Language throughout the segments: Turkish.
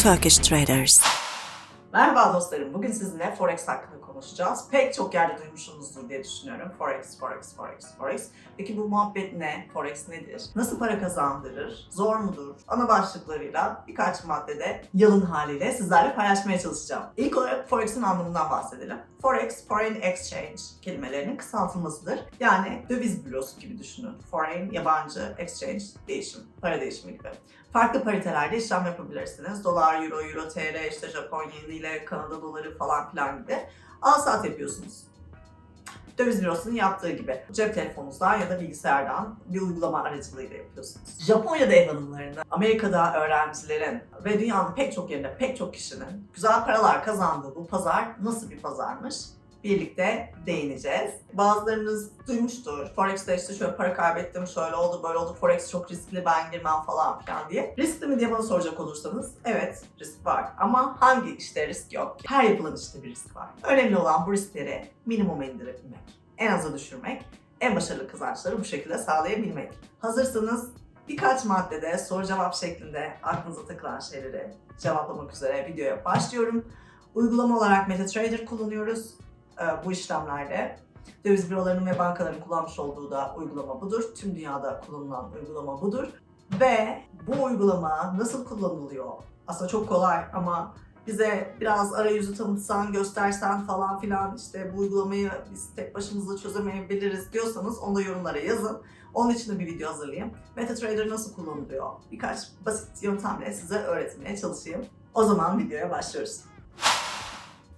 Turkish Traders. Merhaba dostlarım. Bugün sizinle Forex hakkında konuşacağız. Pek çok yerde duymuşsunuzdur diye düşünüyorum. Forex, Forex, Forex, Forex. Peki bu muhabbet ne? Forex nedir? Nasıl para kazandırır? Zor mudur? Ana başlıklarıyla birkaç maddede yalın haliyle sizlerle paylaşmaya çalışacağım. İlk olarak Forex'in anlamından bahsedelim. Forex, Foreign Exchange kelimelerinin kısaltılmasıdır. Yani döviz bürosu gibi düşünün. Foreign, yabancı, exchange, değişim, para değişimi gibi. Farklı paritelerde işlem yapabilirsiniz. Dolar, euro, euro, TL, işte Japon yeni ile Kanada doları falan filan gibi. Al yapıyorsunuz. Döviz bürosunun yaptığı gibi cep telefonunuzdan ya da bilgisayardan bir uygulama aracılığıyla yapıyorsunuz. Japonya'da ev hanımlarının, Amerika'da öğrencilerin ve dünyanın pek çok yerinde pek çok kişinin güzel paralar kazandığı bu pazar nasıl bir pazarmış? Birlikte değineceğiz. Bazılarınız duymuştur. Forex'te işte şöyle para kaybettim, şöyle oldu, böyle oldu. Forex çok riskli, ben girmem falan filan diye. Riskli mi diye bana soracak olursanız, evet risk var. Ama hangi işte risk yok? Her yapılan işte bir risk var. Önemli olan bu riskleri minimuma indirebilmek, en aza düşürmek, en başarılı kazançları bu şekilde sağlayabilmek. Hazırsanız birkaç maddede soru cevap şeklinde aklınıza takılan şeyleri cevaplamak üzere videoya başlıyorum. Uygulama olarak MetaTrader kullanıyoruz e, bu işlemlerde. Döviz bürolarının ve bankaların kullanmış olduğu da uygulama budur. Tüm dünyada kullanılan uygulama budur. Ve bu uygulama nasıl kullanılıyor? Aslında çok kolay ama bize biraz arayüzü tanıtsan, göstersen falan filan işte bu uygulamayı biz tek başımıza çözemeyebiliriz diyorsanız onu da yorumlara yazın. Onun için de bir video hazırlayayım. MetaTrader nasıl kullanılıyor? Birkaç basit yöntemle size öğretmeye çalışayım. O zaman videoya başlıyoruz.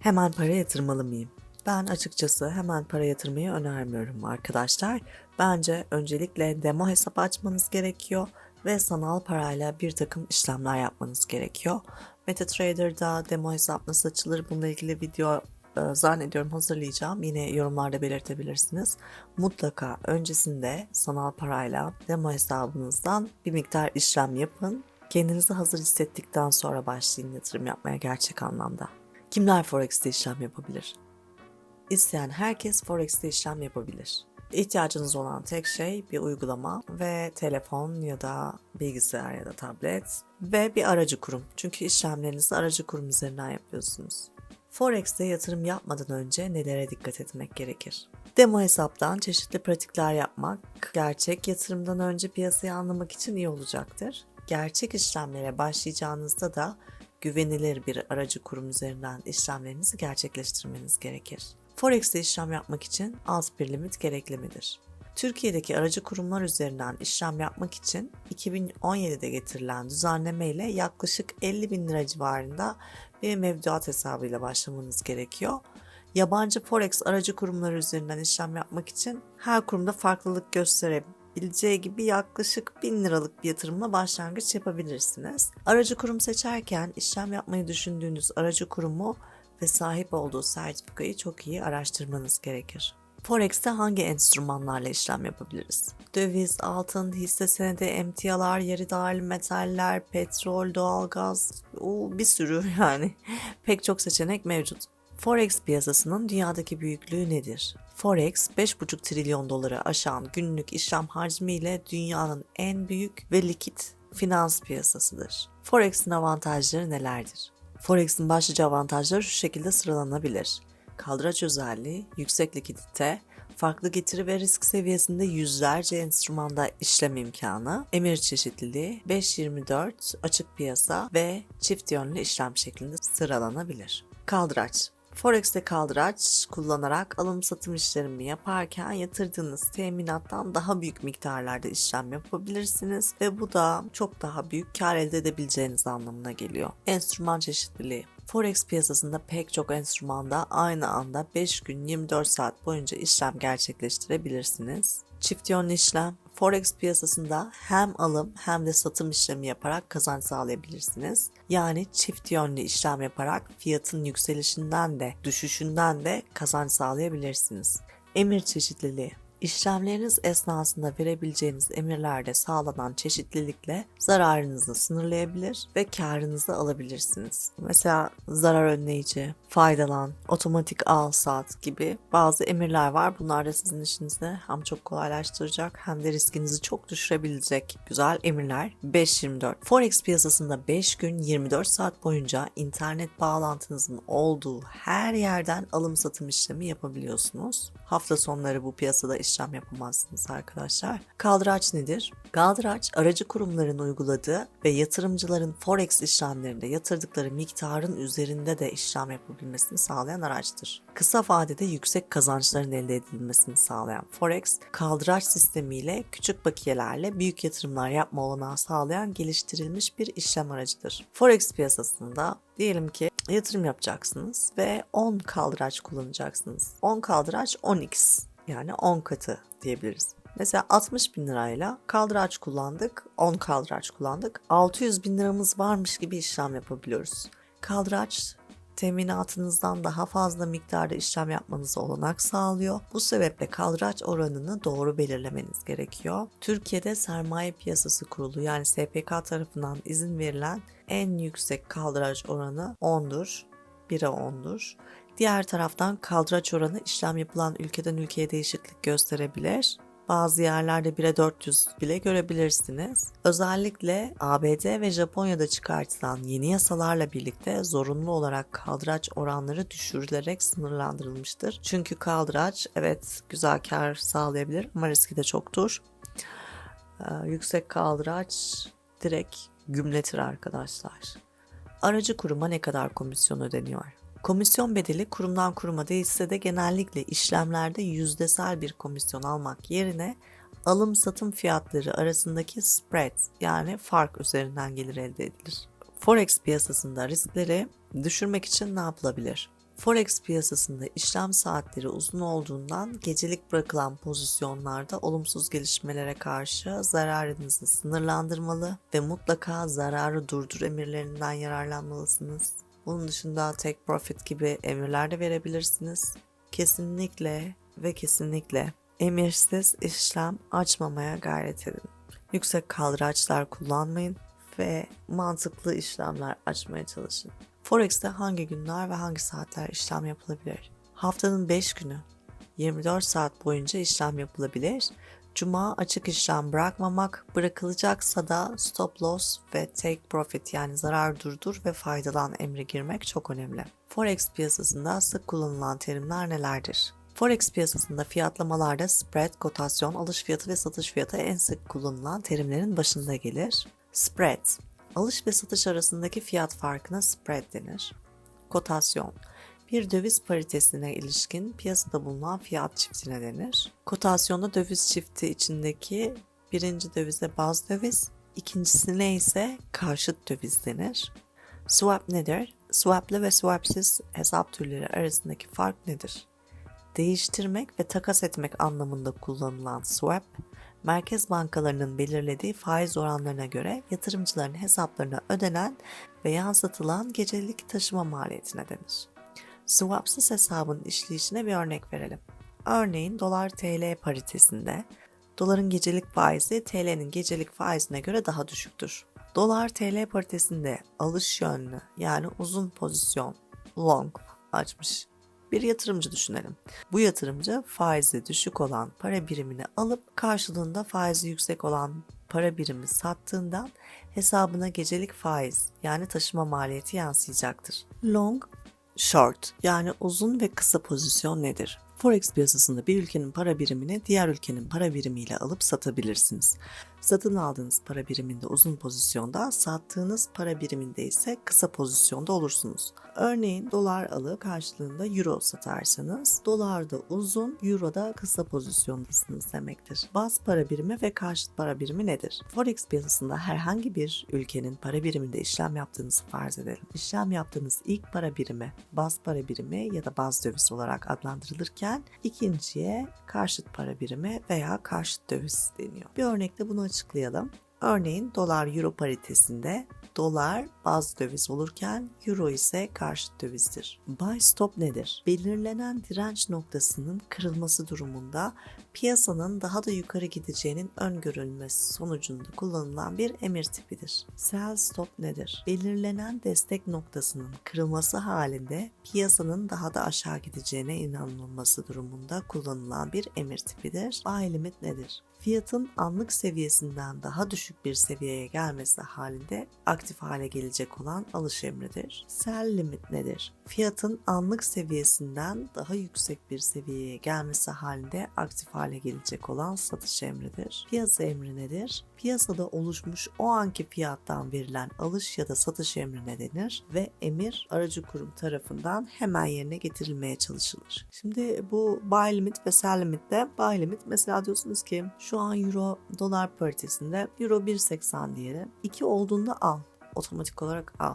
Hemen para yatırmalı mıyım? Ben açıkçası hemen para yatırmayı önermiyorum arkadaşlar. Bence öncelikle demo hesap açmanız gerekiyor ve sanal parayla bir takım işlemler yapmanız gerekiyor. MetaTrader'da demo hesap nasıl açılır bununla ilgili video e, zannediyorum hazırlayacağım. Yine yorumlarda belirtebilirsiniz. Mutlaka öncesinde sanal parayla demo hesabınızdan bir miktar işlem yapın. Kendinizi hazır hissettikten sonra başlayın yatırım yapmaya gerçek anlamda. Kimler Forex'te işlem yapabilir? İsteyen herkes Forex'te işlem yapabilir. İhtiyacınız olan tek şey bir uygulama ve telefon ya da bilgisayar ya da tablet ve bir aracı kurum. Çünkü işlemlerinizi aracı kurum üzerinden yapıyorsunuz. Forex'te yatırım yapmadan önce nelere dikkat etmek gerekir? Demo hesaptan çeşitli pratikler yapmak, gerçek yatırımdan önce piyasayı anlamak için iyi olacaktır. Gerçek işlemlere başlayacağınızda da güvenilir bir aracı kurum üzerinden işlemlerinizi gerçekleştirmeniz gerekir. Forex'te işlem yapmak için az bir limit gerekli midir? Türkiye'deki aracı kurumlar üzerinden işlem yapmak için 2017'de getirilen düzenleme ile yaklaşık 50 bin lira civarında bir mevduat hesabıyla başlamanız gerekiyor. Yabancı Forex aracı kurumları üzerinden işlem yapmak için her kurumda farklılık gösterebileceği gibi yaklaşık 1000 liralık bir yatırımla başlangıç yapabilirsiniz. Aracı kurum seçerken işlem yapmayı düşündüğünüz aracı kurumu ve sahip olduğu sertifikayı çok iyi araştırmanız gerekir. Forex'te hangi enstrümanlarla işlem yapabiliriz? Döviz, altın, hisse senedi, emtialar, yarı dahil metaller, petrol, doğalgaz, bir sürü yani pek çok seçenek mevcut. Forex piyasasının dünyadaki büyüklüğü nedir? Forex 5,5 trilyon doları aşan günlük işlem hacmiyle dünyanın en büyük ve likit finans piyasasıdır. Forex'in avantajları nelerdir? Forex'in başlıca avantajları şu şekilde sıralanabilir. Kaldıraç özelliği, yüksek likidite, farklı getiri ve risk seviyesinde yüzlerce enstrümanda işlem imkanı, emir çeşitliliği, 5-24 açık piyasa ve çift yönlü işlem şeklinde sıralanabilir. Kaldıraç Forex'te kaldıraç kullanarak alım satım işlerimi yaparken yatırdığınız teminattan daha büyük miktarlarda işlem yapabilirsiniz ve bu da çok daha büyük kar elde edebileceğiniz anlamına geliyor. Enstrüman çeşitliliği Forex piyasasında pek çok enstrümanda aynı anda 5 gün 24 saat boyunca işlem gerçekleştirebilirsiniz. Çift yönlü işlem Forex piyasasında hem alım hem de satım işlemi yaparak kazanç sağlayabilirsiniz. Yani çift yönlü işlem yaparak fiyatın yükselişinden de düşüşünden de kazanç sağlayabilirsiniz. Emir çeşitliliği İşlemleriniz esnasında verebileceğiniz emirlerde sağlanan çeşitlilikle zararınızı sınırlayabilir ve karınızı alabilirsiniz. Mesela zarar önleyici, faydalan, otomatik al sat gibi bazı emirler var. Bunlar da sizin işinizi hem çok kolaylaştıracak hem de riskinizi çok düşürebilecek güzel emirler. 5.24 Forex piyasasında 5 gün 24 saat boyunca internet bağlantınızın olduğu her yerden alım satım işlemi yapabiliyorsunuz. Hafta sonları bu piyasada işlem yapamazsınız arkadaşlar. Kaldıraç nedir? Kaldıraç aracı kurumların uyguladığı ve yatırımcıların forex işlemlerinde yatırdıkları miktarın üzerinde de işlem yapabilmesini sağlayan araçtır. Kısa vadede yüksek kazançların elde edilmesini sağlayan forex, kaldıraç sistemiyle küçük bakiyelerle büyük yatırımlar yapma olanağı sağlayan geliştirilmiş bir işlem aracıdır. Forex piyasasında diyelim ki yatırım yapacaksınız ve 10 kaldıraç kullanacaksınız. 10 kaldıraç 10x yani 10 katı diyebiliriz. Mesela 60 bin lirayla kaldıraç kullandık, 10 kaldıraç kullandık. 600 bin liramız varmış gibi işlem yapabiliyoruz. Kaldıraç teminatınızdan daha fazla miktarda işlem yapmanıza olanak sağlıyor. Bu sebeple kaldıraç oranını doğru belirlemeniz gerekiyor. Türkiye'de Sermaye Piyasası Kurulu yani SPK tarafından izin verilen en yüksek kaldıraç oranı 10'dur. 1'e 10'dur. Diğer taraftan kaldıraç oranı işlem yapılan ülkeden ülkeye değişiklik gösterebilir. Bazı yerlerde 1'e 400 bile görebilirsiniz. Özellikle ABD ve Japonya'da çıkartılan yeni yasalarla birlikte zorunlu olarak kaldıraç oranları düşürülerek sınırlandırılmıştır. Çünkü kaldıraç evet güzel kar sağlayabilir ama riski de çoktur. Ee, yüksek kaldıraç direkt gümletir arkadaşlar. Aracı kuruma ne kadar komisyon ödeniyor? Komisyon bedeli kurumdan kuruma değişse de genellikle işlemlerde yüzdesel bir komisyon almak yerine alım satım fiyatları arasındaki spread yani fark üzerinden gelir elde edilir. Forex piyasasında riskleri düşürmek için ne yapılabilir? Forex piyasasında işlem saatleri uzun olduğundan gecelik bırakılan pozisyonlarda olumsuz gelişmelere karşı zararınızı sınırlandırmalı ve mutlaka zararı durdur emirlerinden yararlanmalısınız. Bunun dışında take profit gibi emirler de verebilirsiniz. Kesinlikle ve kesinlikle emirsiz işlem açmamaya gayret edin. Yüksek kaldıraçlar kullanmayın ve mantıklı işlemler açmaya çalışın. Forex'te hangi günler ve hangi saatler işlem yapılabilir? Haftanın 5 günü 24 saat boyunca işlem yapılabilir. Cuma açık işlem bırakmamak, bırakılacaksa da stop loss ve take profit yani zarar durdur ve faydalan emri girmek çok önemli. Forex piyasasında sık kullanılan terimler nelerdir? Forex piyasasında fiyatlamalarda spread, kotasyon, alış fiyatı ve satış fiyatı en sık kullanılan terimlerin başında gelir. Spread, alış ve satış arasındaki fiyat farkına spread denir. Kotasyon, bir döviz paritesine ilişkin piyasada bulunan fiyat çiftine denir. Kotasyonda döviz çifti içindeki birinci dövize baz döviz, ikincisine ise karşıt döviz denir. Swap nedir? Swaplı ve swapsiz hesap türleri arasındaki fark nedir? Değiştirmek ve takas etmek anlamında kullanılan swap, merkez bankalarının belirlediği faiz oranlarına göre yatırımcıların hesaplarına ödenen ve yansıtılan gecelik taşıma maliyetine denir. Swapsız hesabın işleyişine bir örnek verelim. Örneğin dolar TL paritesinde doların gecelik faizi TL'nin gecelik faizine göre daha düşüktür. Dolar TL paritesinde alış yönlü yani uzun pozisyon long açmış bir yatırımcı düşünelim. Bu yatırımcı faizi düşük olan para birimini alıp karşılığında faizi yüksek olan para birimi sattığından hesabına gecelik faiz yani taşıma maliyeti yansıyacaktır. Long Short yani uzun ve kısa pozisyon nedir? Forex piyasasında bir ülkenin para birimini diğer ülkenin para birimiyle alıp satabilirsiniz. Satın aldığınız para biriminde uzun pozisyonda, sattığınız para biriminde ise kısa pozisyonda olursunuz. Örneğin dolar alı karşılığında euro satarsanız dolarda uzun, euroda kısa pozisyondasınız demektir. Baz para birimi ve karşıt para birimi nedir? Forex piyasasında herhangi bir ülkenin para biriminde işlem yaptığınızı farz edelim. İşlem yaptığınız ilk para birimi baz para birimi ya da baz döviz olarak adlandırılırken ikinciye karşıt para birimi veya karşıt döviz deniyor. Bir örnekle bunu açıklayalım. Örneğin dolar euro paritesinde Dolar baz döviz olurken euro ise karşıt dövizdir. Buy stop nedir? Belirlenen direnç noktasının kırılması durumunda piyasanın daha da yukarı gideceğinin öngörülmesi sonucunda kullanılan bir emir tipidir. Sell stop nedir? Belirlenen destek noktasının kırılması halinde piyasanın daha da aşağı gideceğine inanılması durumunda kullanılan bir emir tipidir. Buy limit nedir? Fiyatın anlık seviyesinden daha düşük bir seviyeye gelmesi halinde aktif hale gelecek olan alış emridir. Sell limit nedir? Fiyatın anlık seviyesinden daha yüksek bir seviyeye gelmesi halinde aktif hale gelecek olan satış emridir. Piyasa emri nedir? Piyasada oluşmuş o anki fiyattan verilen alış ya da satış emrine denir ve emir aracı kurum tarafından hemen yerine getirilmeye çalışılır. Şimdi bu buy limit ve sell limitte buy limit mesela diyorsunuz ki şu an euro dolar paritesinde euro 1.80 diyelim. 2 olduğunda al. Otomatik olarak al.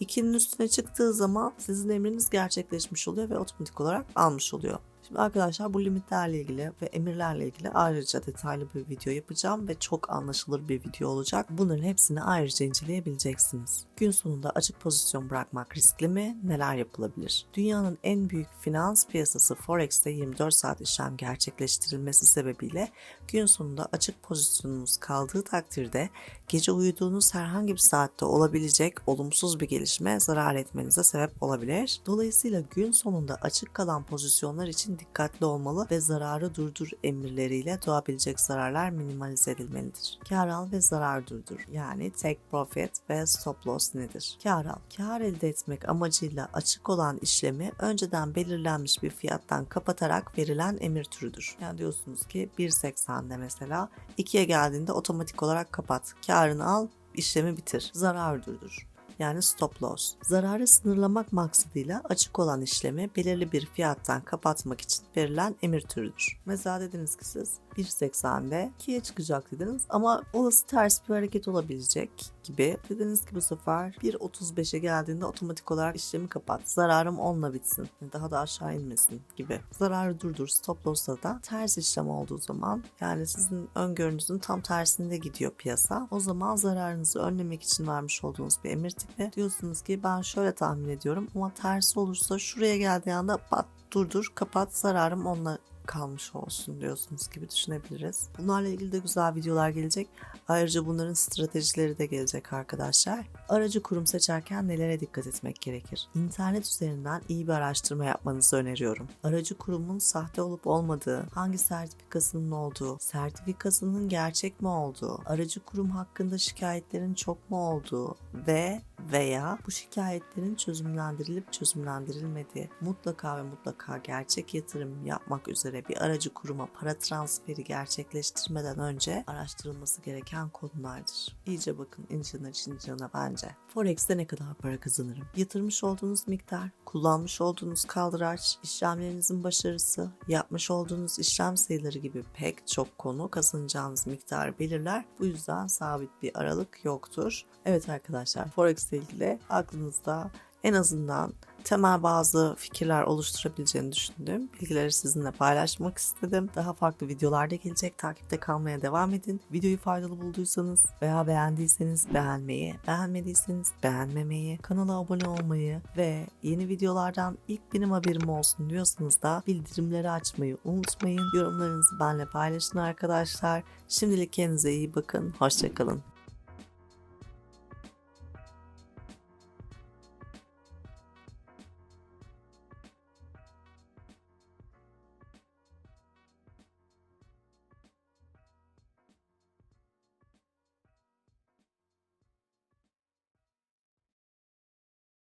2'nin üstüne çıktığı zaman sizin emriniz gerçekleşmiş oluyor ve otomatik olarak almış oluyor. Şimdi arkadaşlar bu limitlerle ilgili ve emirlerle ilgili ayrıca detaylı bir video yapacağım ve çok anlaşılır bir video olacak. Bunların hepsini ayrıca inceleyebileceksiniz. Gün sonunda açık pozisyon bırakmak riskli mi? Neler yapılabilir? Dünyanın en büyük finans piyasası Forex'te 24 saat işlem gerçekleştirilmesi sebebiyle gün sonunda açık pozisyonunuz kaldığı takdirde gece uyuduğunuz herhangi bir saatte olabilecek olumsuz bir gelişme zarar etmenize sebep olabilir. Dolayısıyla gün sonunda açık kalan pozisyonlar için dikkatli olmalı ve zararı durdur emirleriyle doğabilecek zararlar minimalize edilmelidir. Kar al ve zarar durdur yani take profit ve stop loss nedir? Kar al. Kar elde etmek amacıyla açık olan işlemi önceden belirlenmiş bir fiyattan kapatarak verilen emir türüdür. Yani diyorsunuz ki 1.80'de mesela 2'ye geldiğinde otomatik olarak kapat. Karını al, işlemi bitir. Zarar durdur yani stop loss. Zararı sınırlamak maksadıyla açık olan işlemi belirli bir fiyattan kapatmak için verilen emir türüdür. Mesela dediniz ki siz 1.80'de 2'ye çıkacak dediniz ama olası ters bir hareket olabilecek gibi. Dediniz ki bu sefer 1.35'e geldiğinde otomatik olarak işlemi kapat. Zararım 10'la bitsin. Daha da aşağı inmesin gibi. Zararı durdur. Stop loss'ta da ters işlem olduğu zaman yani sizin öngörünüzün tam tersinde gidiyor piyasa. O zaman zararınızı önlemek için vermiş olduğunuz bir emir tipi. Diyorsunuz ki ben şöyle tahmin ediyorum ama tersi olursa şuraya geldiği anda pat durdur kapat zararım onunla kalmış olsun diyorsunuz gibi düşünebiliriz. Bunlarla ilgili de güzel videolar gelecek. Ayrıca bunların stratejileri de gelecek arkadaşlar. Aracı kurum seçerken nelere dikkat etmek gerekir? İnternet üzerinden iyi bir araştırma yapmanızı öneriyorum. Aracı kurumun sahte olup olmadığı, hangi sertifikasının olduğu, sertifikasının gerçek mi olduğu, aracı kurum hakkında şikayetlerin çok mu olduğu ve veya bu şikayetlerin çözümlendirilip çözümlendirilmediği, mutlaka ve mutlaka gerçek yatırım yapmak üzere bir aracı kuruma para transferi gerçekleştirmeden önce araştırılması gereken konulardır. İyice bakın incana cincana bence. Forex'te ne kadar para kazanırım? Yatırmış olduğunuz miktar, kullanmış olduğunuz kaldıraç, işlemlerinizin başarısı, yapmış olduğunuz işlem sayıları gibi pek çok konu kazanacağınız miktarı belirler. Bu yüzden sabit bir aralık yoktur. Evet arkadaşlar Forex ile ilgili aklınızda en azından temel bazı fikirler oluşturabileceğini düşündüğüm bilgileri sizinle paylaşmak istedim. Daha farklı videolarda gelecek. Takipte kalmaya devam edin. Videoyu faydalı bulduysanız veya beğendiyseniz beğenmeyi, beğenmediyseniz beğenmemeyi, kanala abone olmayı ve yeni videolardan ilk benim haberim olsun diyorsanız da bildirimleri açmayı unutmayın. Yorumlarınızı benimle paylaşın arkadaşlar. Şimdilik kendinize iyi bakın. Hoşçakalın.